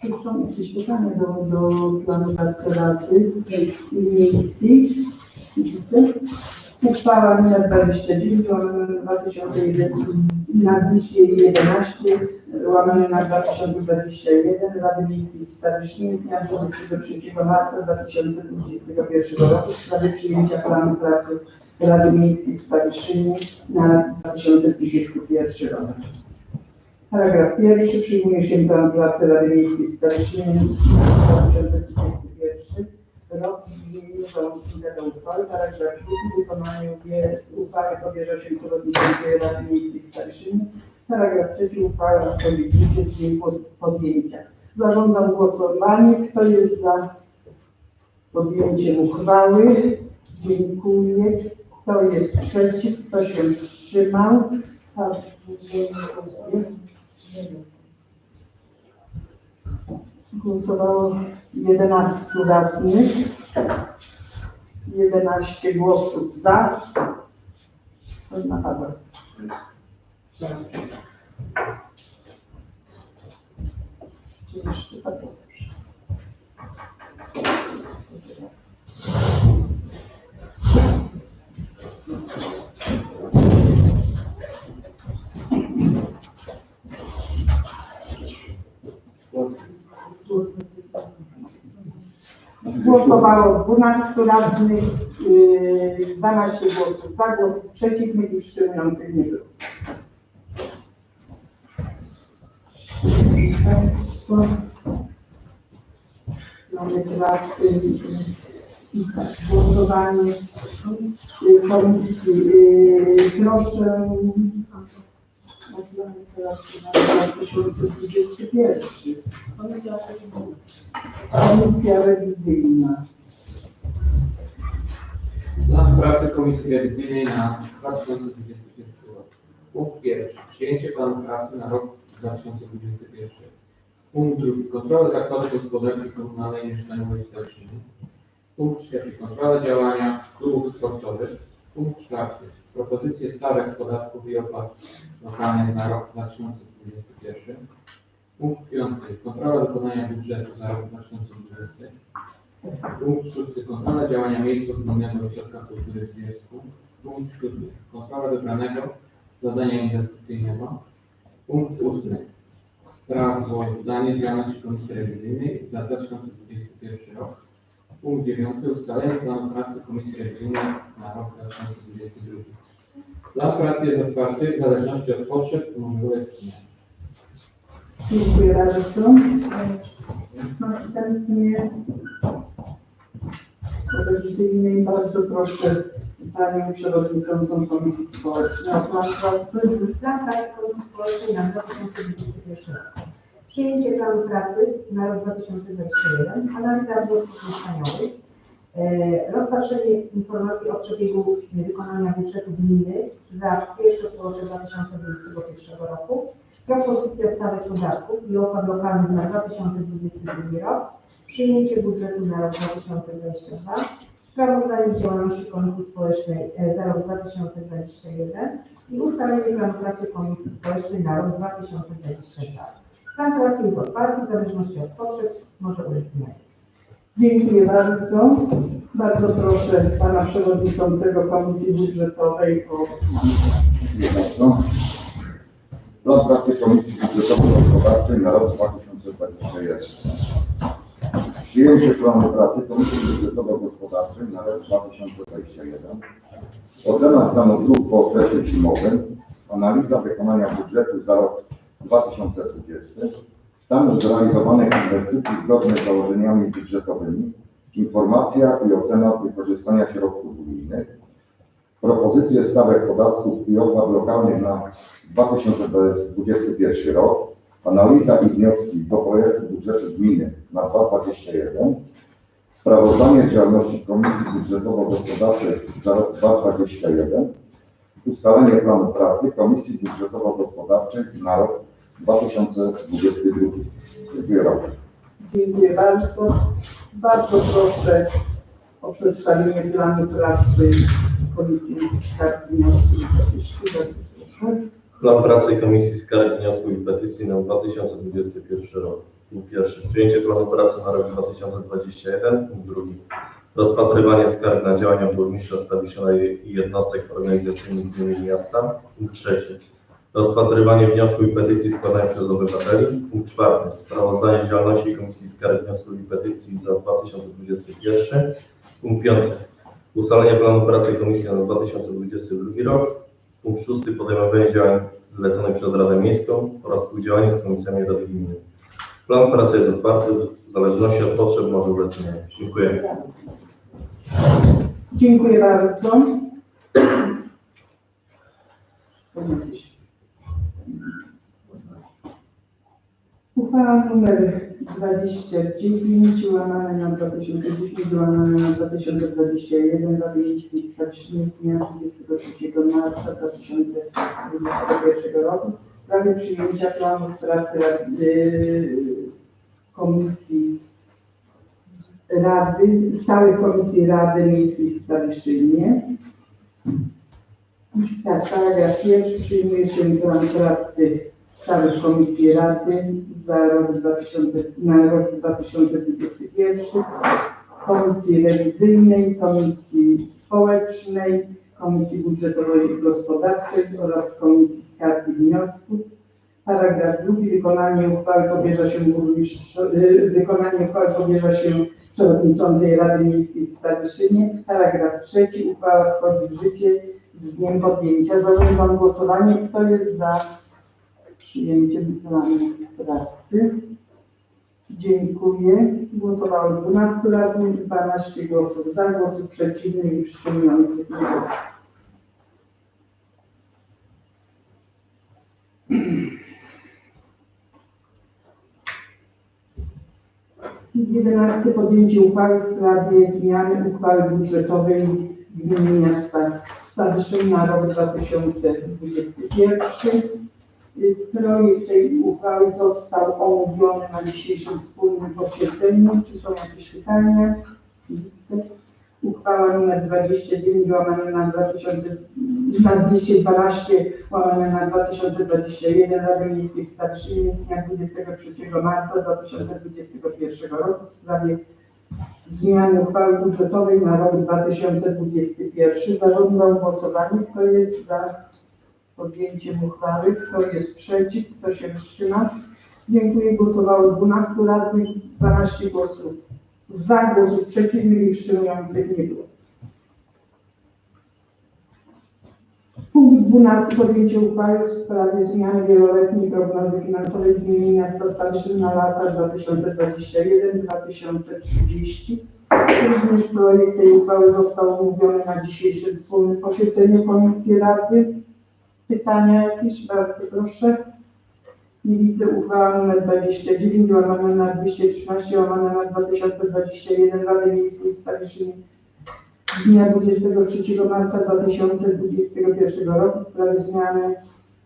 Czy są jakieś pytania do, do planu pracy Rady Miejskiej? Widzę. Uchwała nr 29 łamane na 2001 na 211 łamane na 2021 Rady Miejskiej w Staryszynie z dnia 23 marca 2021 roku w sprawie przyjęcia planu pracy Rady Miejskiej w Staryszynie na 2021 rok. Paragraf pierwszy. Przyjmuje się plan pracy Rady Miejskiej w Staryszynie na 2021 rok w brzmieniu załącznika do uchwały. Paragraf drugi. Wykonanie uchwały powierza się przewodniczącej Rady Miejskiej w Staryszynie. Paragraf trzeci. Uchwała w życie z pod- podjęcia. Zarządzam głosowanie. Kto jest za podjęciem uchwały? Dziękuję. Kto jest przeciw? Kto się wstrzymał? Tak, głosuje. Głosowało 11 radnych. 11 głosów za. Jeszcze Paweł? Głosowało 12 radnych, yy, 12 głosów za, głosów przeciwnych i wstrzymujących nie było. Państwo, mamy pracy tak, głosowanie yy, komisji. Yy, Proszę plany pracy na 2021. Komisja rewizyjna. Plan pracy Komisji Rewizyjnej na 2021 rok. Punkt pierwszy. Przyjęcie planu pracy na rok 2021. Punkt drugi. Kontrola zakładu gospodarki komunalnej mieszkaniowej w Staroszynie. Punkt trzeci. Kontrola działania klubów sportowych. Punkt czwarty. Propozycje stawek podatków i opłat lokalnych na rok 2021. Punkt piąty. Kontrola wykonania budżetu za rok 2020. Punkt szósty. Kontrola działania miejsko-gminnego ośrodka kultury w Bielsku. Punkt siódmy. Kontrola wybranego zadania inwestycyjnego. Punkt ósmy. Sprawozdanie z działalności Komisji Rewizyjnej za 2021 rok. Punkt dziewiąty. Ustalenie planu pracy Komisji Rewizyjnej na rok 2022. Plan pracy jest otwarty w zależności od potrzeb i możliwych zmian. Dziękuję bardzo. Następnie po rewizyjnej bardzo proszę Panią Przewodniczącą Komisji Społecznej o plan pracy. Plan pracy Komisji Społecznej na 2021 rok. Przyjęcie planu pracy na rok 2021, analiza wniosków mieszkaniowych, e, rozpatrzenie informacji o przebiegu wykonania budżetu gminy za pierwsze półrocze 2021 roku, propozycja stawek podatków i opłat lokalnych na 2022 rok, przyjęcie budżetu na rok 2022, sprawozdanie z działalności Komisji Społecznej e, za rok 2021 i ustalenie planu pracy Komisji Społecznej na rok 2022. Pracy jest otwarty, w zależności od potrzeb może ulec zmianie. Dziękuję bardzo. Bardzo proszę Pana Przewodniczącego Komisji Budżetowej o Dziękuję bardzo. Plan pracy Komisji Budżetowo-Gospodarczej na rok 2021. Przyjęcie planu pracy Komisji Budżetowo-Gospodarczej na rok 2021. Ocena stanu dróg po okresie zimowym. Analiza wykonania budżetu za rok 2020. Stanu zrealizowanych inwestycji zgodnie z założeniami budżetowymi. Informacja i ocena wykorzystania środków unijnych propozycje stawek podatków i opłat lokalnych na 2021 rok, analiza i wnioski do projektu budżetu gminy na 2021, sprawozdanie z działalności Komisji Budżetowo-Gospodarczej za rok 2021, ustalenie planu pracy Komisji Budżetowo-Gospodarczej na rok 2022. Dziękuję bardzo. Dziękuję bardzo. Bardzo proszę o przedstawienie planu pracy Komisji Skargi Wniosków i Petycji. Plan pracy Komisji Skarg, Wniosków i Petycji na 2021 rok. Punkt pierwszy. Przyjęcie planu pracy na rok 2021. Punkt drugi. Rozpatrywanie skarg na działania burmistrza Stawiszyna i jednostek organizacyjnych gminy miasta. Punkt trzeci. Rozpatrywanie wniosków i petycji składanych przez obywateli. Punkt czwarty. Sprawozdanie z działalności Komisji Skarg, Wniosków i Petycji za 2021. Punkt piąty. Ustalenie planu pracy Komisji na 2022 rok. Punkt szósty. Podejmowanie działań zleconych przez Radę Miejską oraz współdziałanie z komisjami Rady Gminy. Plan pracy jest otwarty, w zależności od potrzeb może ulec zmianie. Dziękuję. Dziękuję bardzo. Uchwała numer 29 łamane na 2010 łamane na 2021 Rady Miejskiej Stawiszny z dnia 23 marca 2021 roku w sprawie przyjęcia planów pracy Rady Komisji Rady, Stałej Komisji Rady Miejskiej w Stawiszynie. Tak, paragraf pierwszy przyjmuje się plan pracy Stałej Komisji Rady za rok 2000, na rok 2021, Komisji Rewizyjnej, Komisji Społecznej, Komisji Budżetowej i Gospodarczej oraz Komisji Skarg i Wniosków. Paragraf drugi. Wykonanie uchwały powierza się burmistrz, y, wykonanie uchwały powierza się przewodniczącej Rady Miejskiej w Stawyszynie. Paragraf trzeci. Uchwała wchodzi w życie z dniem podjęcia. Zarządzam głosowanie. Kto jest za przyjęciem planu pracy? Dziękuję. Głosowało 12 radnych, 12 głosów za, głosów przeciwnych i wstrzymujących. Jedenaste podjęcie uchwały w sprawie zmiany uchwały budżetowej gminy miasta Stawyszyn na rok 2021. Projekt tej uchwały został omówiony na dzisiejszym wspólnym posiedzeniu. Czy są jakieś pytania? Uchwała nr 29 łamane na 2000, na 212 łamane na 2021 Rady Miejskiej w Stawiszynie z dnia 23 marca 2021 roku w sprawie zmiany uchwały budżetowej na rok 2021. Zarządzam głosowanie. Kto jest za podjęciem uchwały? Kto jest przeciw? Kto się wstrzyma? Dziękuję. Głosowało 12 radnych, 12 głosów za, głosów przeciwnych i wstrzymujących nie było. Punkt 12. Podjęcie uchwały w sprawie zmiany wieloletniej prognozy finansowej gminy miasta Stawiszyn na lata 2021-2030. Również projekt tej uchwały został omówiony na dzisiejszym wspólnym posiedzeniu Komisji Rady. Pytania jakieś? Bardzo proszę. Nie widzę uchwała nr 29 łamane na 213 łamane na 2021 Rady Miejskiej w z dnia 23 marca 2021 roku w sprawie zmiany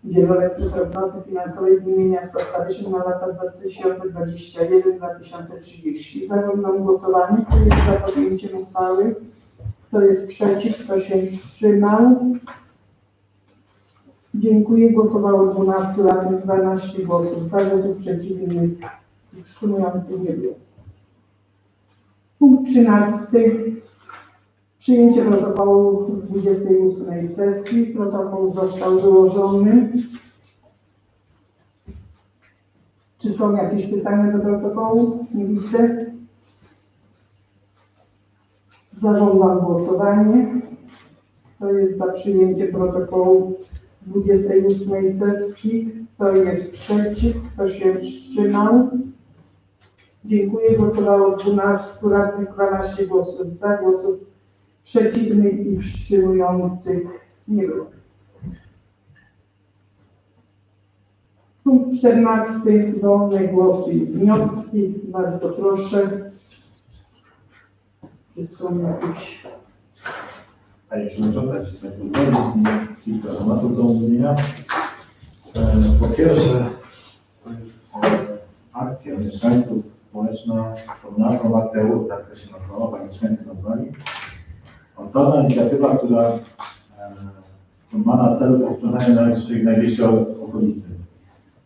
wieloletniej prognozy finansowej gminy miasta Stawiszyn na lata 2021-2030. Zarządzam głosowanie. Kto jest za podjęciem uchwały? Kto jest przeciw? Kto się wstrzymał? Dziękuję. Głosowało 12 radnych, 12 głosów za, głosów przeciwnych wstrzymujących nie było. Punkt 13. Przyjęcie protokołu z 28 sesji. Protokół został wyłożony. Czy są jakieś pytania do protokołu? Nie widzę. Zarządzam głosowanie. Kto jest za przyjęciem protokołu 28 sesji. Kto jest przeciw? Kto się wstrzymał? Dziękuję. Głosowało 12 radnych, 12 głosów za, głosów przeciwnych i wstrzymujących nie było. Punkt 14. Wolne głosy i wnioski. Bardzo proszę. Czy są jakieś Przewodniczący, jeśli Państwo pozwolą, kilka tematów do omówienia. E, Po pierwsze, to jest e, akcja mieszkańców społeczna nazwą Akcja UR, tak to się tak mieszkańcy nazwali. Oddana inicjatywa, która e, ma na celu posprzątanie naszej najbliższej okolicy.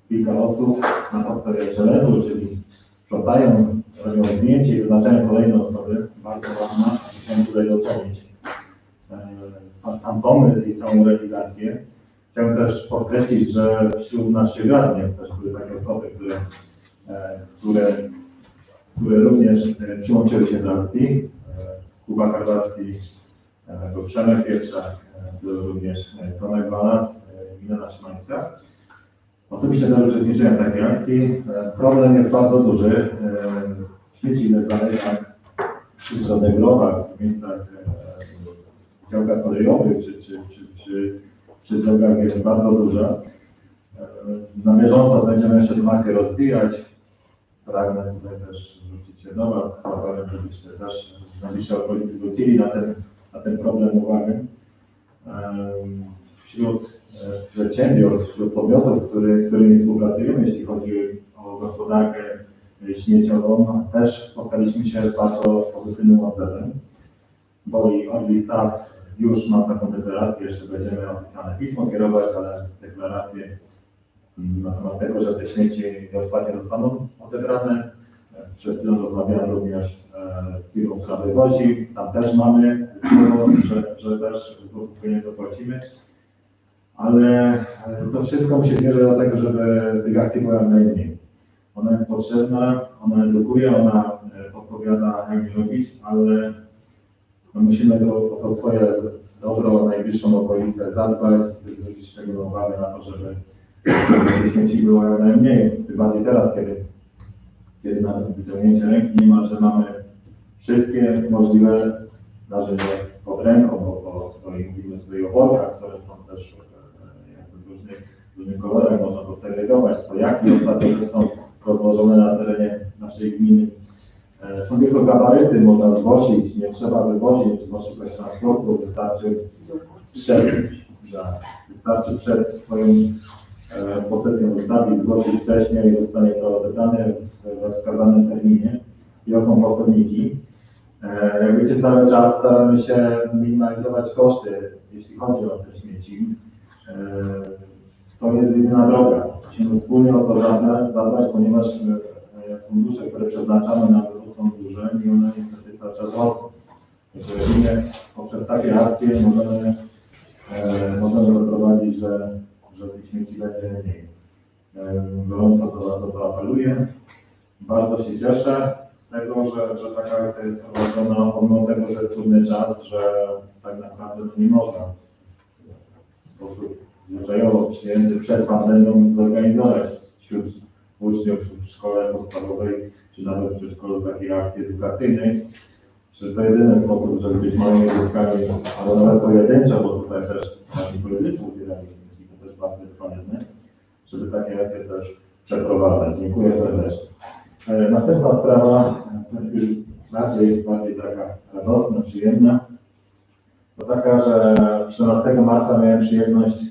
Kilka osób na podstawie przelotu, czyli sprzątają, robią zdjęcie i wyznaczają kolejne osoby, bardzo ważna, chciałem tutaj docenić sam- pomysł i samą realizację. Chciałem też podkreślić, że wśród naszych radnych też były takie osoby, które, e, które, które również e, przyłączyły się do akcji. E, Kuba Karwacki, był Przemek Pietrzak, był również Tomek Walas, e, Milena Szymańska. Osobiście też uczestniczyłem w takiej akcji. Problem jest bardzo duży. Śmieci leżanych przy żadnych grobach, w miejscach e, działkach kolejowych czy, czy, czy, czy przy drogach jest bardzo duża. E, Na bieżąco będziemy jeszcze akcję rozwijać. Pragnę tutaj też zwrócić się do Was z apelem, żebyście też w najbliższej okolicy zwrócili na ten, na ten problem uwagę. Em, Wśród e, przedsiębiorstw, wśród podmiotów, który, z którymi współpracujemy, jeśli chodzi o gospodarkę e, śmieciową, też spotkaliśmy się z bardzo pozytywnym odzewem, bo i Orli Staw już ma taką deklarację, jeszcze będziemy oficjalne pismo kierować, ale deklarację mm, na temat tego, że te śmieci nieodpłatnie zostaną odebrane. Przed chwilą rozmawiałem również e, z firmą, która wywozi. Tam też mamy słowo, że, że też nie dopłacimy. Ale e, to wszystko musi zmierzać do tego, żeby tych akcji było najmniej. Ona jest potrzebna, ona edukuje, ona e, podpowiada, jak robić, ale musimy to, to swoje dobro, najbliższą okolicę zadbać, zwrócić szczególną uwagę na to, żeby śmieci było jak najmniej. Tym bardziej teraz, kiedy, kiedy na wyciągnięcie ręki niemalże mamy wszystkie możliwe narzędzia pod ręką, bo, bo, bo mówimy tutaj o workach, które są też e, jakby w różnych, różnych kolorach, można to segregować, stojaki ostatnio też są rozłożone na terenie naszej gminy. E, Są tylko gabaryty, można zgłosić, nie trzeba wywozić, szukać transportu, wystarczy przed, wystarczy przed swoją e, posesją wystawić, zgłosić wcześniej i zostanie to odebrane we wskazanym terminie i o kompostowniki. E, Jak wiecie, cały czas staramy się minimalizować koszty, jeśli chodzi o te śmieci. To jest jedyna droga. Musimy wspólnie o to zadbać, ponieważ fundusze, które przeznaczamy na są duże i one niestety cały czas rosną. Jedynie poprzez takie akcje możemy, e, możemy doprowadzić, że, że tych śmieci będzie mniej. E, Gorąco do Was o to apeluję. Bardzo się cieszę z tego, że, że taka akcja jest prowadzona, pomimo tego, że jest trudny czas, że tak naprawdę to nie można w sposób zwyczajowo przyjęty przed pandemią zorganizować wśród uczniów w szkole podstawowej, czy nawet w przedszkolu takiej akcji edukacyjnej. Czy to jedyny sposób, żeby być małymi dziewkami, ale nawet pojedyncze, bo tutaj też nasi pojedynczy śmieci, to też bardzo jest konieczne, żeby takie akcje też przeprowadzać. Dziękuję serdecznie. E, Następna sprawa, e, już bardziej, bardziej taka radosna, przyjemna, to taka, że 13 marca miałem przyjemność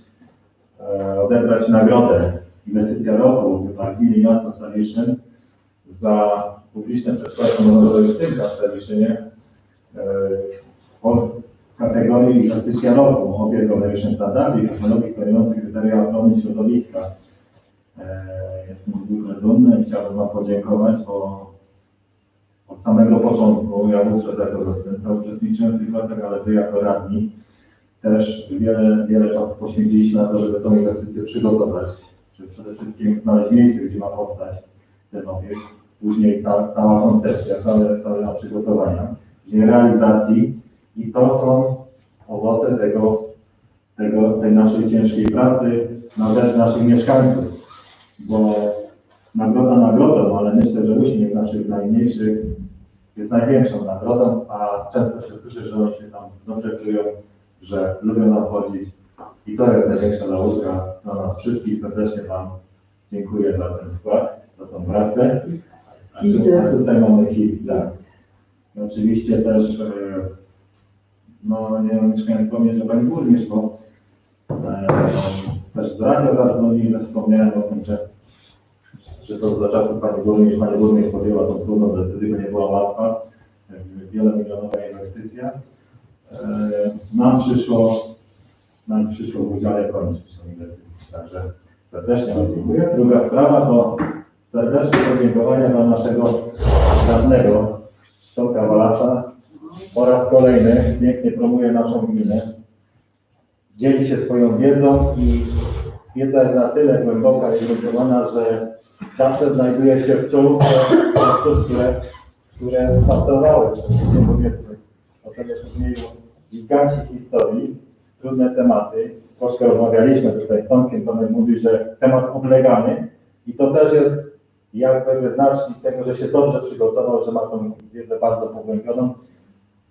e, odebrać nagrodę Inwestycja Roku dla Gminy i Miasta Stawiszyn za publiczne przedszkole samochodowe Justynka w Stawiszynie e, w kategorii Inwestycja Roku, obiekt o najwyższym standardzie i technologii spełniających kryteria ochrony środowiska. E, Jestem niezwykle dumny i chciałbym Wam podziękować, bo od samego początku, ja wówczas jako zastępca uczestniczyłem w tych pracach, ale Wy jako radni też wiele, wiele czasu poświęciliśmy na to, żeby tę inwestycję przygotować, żeby przede wszystkim znaleźć miejsce, gdzie ma powstać ten obiekt, później ca, cała koncepcja, całe, całe przygotowania, później realizacji i to są owoce tego, tego, tej naszej ciężkiej pracy na rzecz naszych mieszkańców, bo nagroda nagrodą, ale myślę, że uśmiech naszych najmniejszych jest największą nagrodą, a często się słyszy, że oni się tam dobrze czują, że lubią nam chodzić i to jest największa nauka dla nas wszystkich. Serdecznie Wam dziękuję za ten wkład, za tą pracę. A tutaj mamy hit, tak. I oczywiście też, e, no nie czy chciałem wspomnieć, że Pani Burmistrz, bo e, też z radia zadzwonili, że wspomniałem o tym, że że to za czasów Pani Burmistrz, Pani Burmistrz podjęła tą trudną decyzję, bo nie była łatwa, wielomilionowa inwestycja. E, Nam przyszło, nam przyszło w udziale kończyć tę inwestycję, także serdecznie dziękuję. Druga sprawa to serdeczne podziękowania dla naszego radnego Tomka Walasa. Po raz kolejny pięknie promuje naszą gminę. Dzieli się swoją wiedzą i wiedza jest na tyle głęboka i zbudowana, że zawsze znajduje się w czołówce osób, które, które startowały tym powiedzmy o tego turnieju giganci historii, trudne tematy. Troszkę rozmawialiśmy tutaj z Tomkiem, Tomek mówi, że temat oblegany i to też jest jakby wyznacznik tego, że się dobrze przygotował, że ma tą wiedzę bardzo pogłębioną.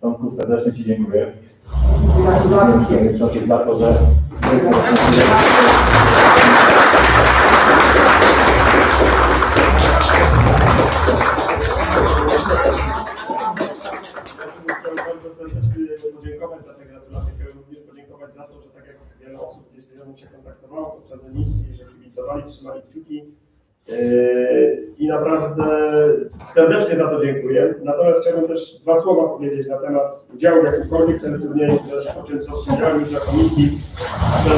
Tomku, serdecznie Ci dziękuję. Dziękuję za to, że za te gratulacje. Chciałem również podziękować za to, że tak jak wiele osób gdzieś ze mną się kontaktowało podczas emisji, że kibicowali, trzymali kciuki. Yy, I naprawdę serdecznie za to dziękuję. Natomiast chciałbym też dwa słowa powiedzieć na temat udziału w jakimkolwiek teleturnieju, też o czym wspomniałem już na komisji, że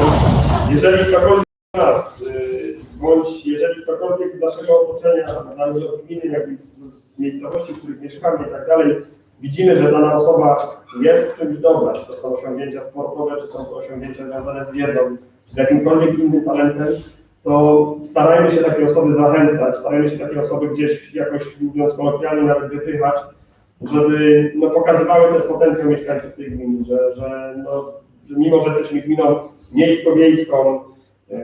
jeżeli ktokolwiek z nas, yy, bądź jeżeli ktokolwiek z naszego otoczenia, zarówno z gminy, jak i z, z miejscowości, w których mieszkamy i tak dalej, widzimy, że dana osoba jest w czymś dobra, czy to są osiągnięcia sportowe, czy są to osiągnięcia związane z wiedzą, czy z jakimkolwiek innym talentem, to starajmy się takie osoby zachęcać, starajmy się takie osoby gdzieś jakoś, mówiąc kolokwialnie, nawet wypychać, żeby no, pokazywały też potencjał mieszkańców tej gminy, że, że, no, że mimo, że jesteśmy gminą miejsko-wiejską, yy,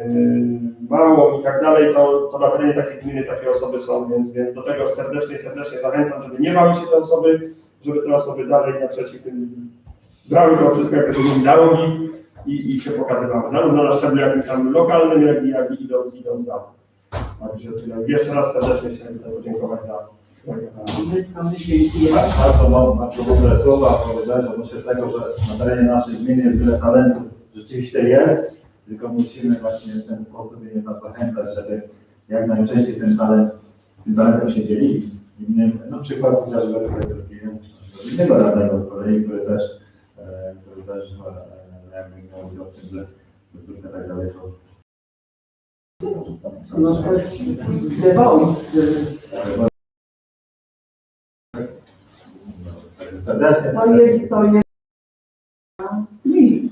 małą i tak dalej, to, to na terenie takiej gminy takie osoby są, więc, więc do tego serdecznie, serdecznie zachęcam, żeby nie bały się te osoby, żeby te osoby dalej naprzeciw tym brały to wszystko, jak to się mówi, dialogi i, i się pokazywały, zarówno na szczeblu jakimś tam lokalnym, jak i, jak i idąc, idąc dalej. Także tyle. Jeszcze raz serdecznie chciałem podziękować za bardzo, mo- bardzo mądre słowa powiedziałeś odnośnie tego, że na terenie naszej gminy jest wiele talentów. Rzeczywiście jest, tylko musimy właśnie w ten sposób je nas zachęcać, żeby jak najczęściej ten talent, tym talentem się dzielić. Innym, no przykład chociażby innego radnego z kolei, który też, e, który też e, jakby miał udział w tym, że tak dalej, to No. Także serdecznie. To jest, to jest gmin.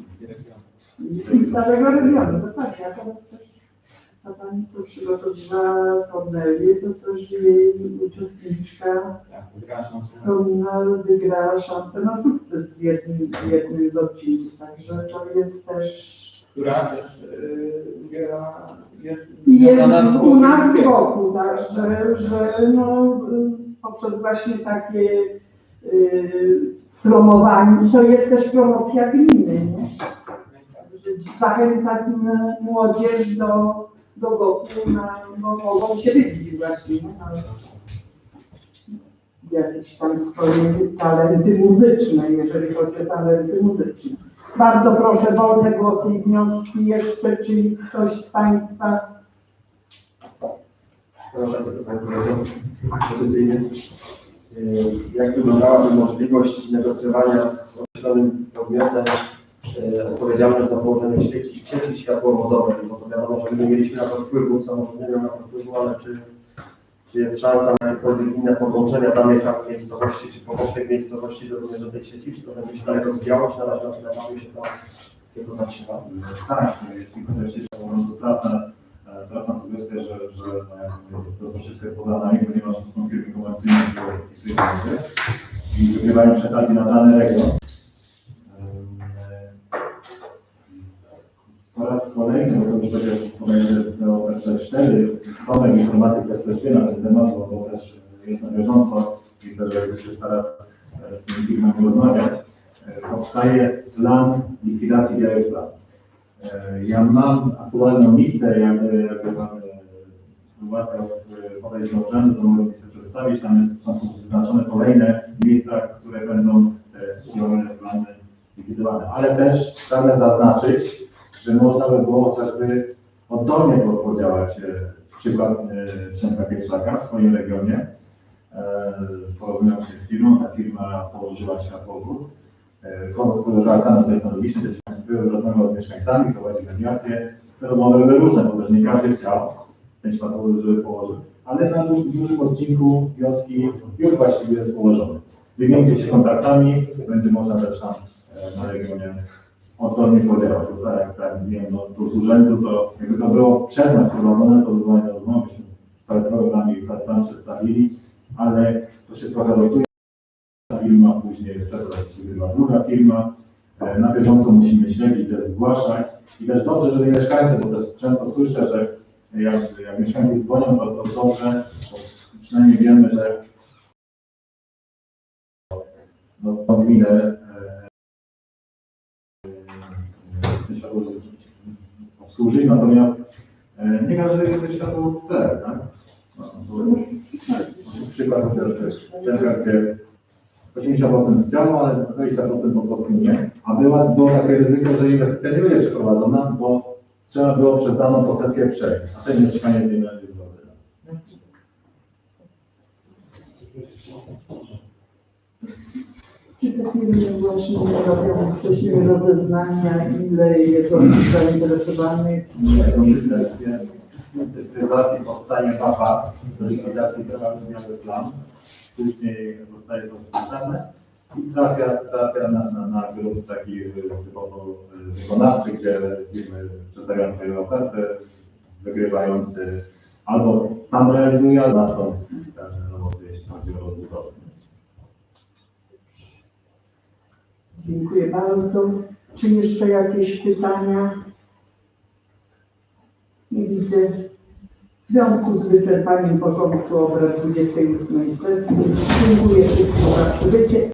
I całego regionu, dokładnie. A teraz ta pani, co przygotowywała Kornelię, to też jej uczestniczka Tak, Strona wygrała szansę na sukces z jednym, jednym z odcinków. Także to jest też która też yy, jest, jest u nas w roku, tak, że, że no, poprzez właśnie takie y, promowanie, to jest też promocja gminy, nie? Zachęcać m- młodzież do, do gopu, na, bo mogą się wybić właśnie nie? na jakieś tam swoje talenty muzyczne, jeżeli chodzi o talenty muzyczne. Bardzo proszę, wolne głosy i wnioski jeszcze, czy ktoś z Państwa tradycyjnie. Yy, Jak wyglądałaby możliwość negocjowania z określonym podmiotem odpowiedzialnym za położenie sieci, sieci światłowodowej, bo to wiadomo, że my nie mieliśmy na to wpływu, samorząd nie miał na to wpływu, ale czy, czy jest szansa na jakiekolwiek inne podłączenia danych tam miejscowości, czy pobocznych miejscowości do, do tej sieci, czy to będzie się dalej rozwijało, czy na razie na się to tylko zatrzyma? Tak, jeśli chodzi o po prostu trafna, e, sugestia, że, że no, jest to troszeczkę poza nami, ponieważ to są firmy komercyjne, które wpisują i wygrywają przetargi na dany region. E, Po raz kolejny, bo to już będzie kolejny to te cztery Tomek informatyk też też wie na ten temat, bo też jest na bieżąco i też jakby się stara e, z tymi firmami rozmawiać. E, Powstaje plan likwidacji białych plan. E, Ja mam aktualną listę, jakby, jakby pan ułaskał e, podejść do urzędu, to mogę sobie przedstawić. Tam, jest, są wyznaczone kolejne miejsca, które będą e, białe plany likwidowane. Ale też pragnę zaznaczyć, że można by było chociażby oddolnie po- podziałać. e, Przykład e, Przemka Pieczaka w swoim regionie. E, Porozumiał się z firmą, ta firma położyła światłowód. Koleżanka technologiczny też rozmawiał z mieszkańcami, prowadził mediacje. Te rozmowy były różne, bo też nie każdy chciał ten światłowód, żeby położyć. ale na duż, dużym odcinku wioski już właściwie jest ułożony. Wymienicie się kontaktami, będzie można też tam na regionie odpornie podziałać. Bo Tak jak tak wiem, no, tu z urzędu to jakby to było przez nas prowadzone, to by było rozmowy, byśmy cały program i cały plan przedstawili, ale to się trochę rotuje. Ta firma później jest też właściwie była druga firma. E, Na bieżąco musimy śledzić, też zgłaszać i też dobrze, żeby mieszkańcy, bo też często słyszę, że jak, jak mieszkańcy dzwonią, to, to dobrze, bo przynajmniej wiemy, że no, tą gminę e, e, światło obsłużyć, natomiast e, nie każdy to światło chce, tak? No, to już przykład chociażby ten gdzie 80% chciało, ale 20% po prostu nie. A była, było takie ryzyko, że inwestycja nie będzie przeprowadzona, bo trzeba było przez daną posesję przejść, a ten mieszkanie nie będzie firmy właśnie robią wcześniej rozeznania, ile jest osób zainteresowanych? Cyfryzacji powstanie mapa do likwidacji zmiany plan. Później zostaje to wpisane i trafia, trafia na, na, na grup takich y, typowo y, wykonawczych, gdzie firmy przedstawiają swoje oferty, wygrywający albo sam realizuje, albo są roboty, jeśli chodzi o. Dziękuję bardzo. Czy jeszcze jakieś pytania? Nie widzę. W związku z wyczerpaniem porządku obrad 28 sesji dziękuję wszystkim za przybycie.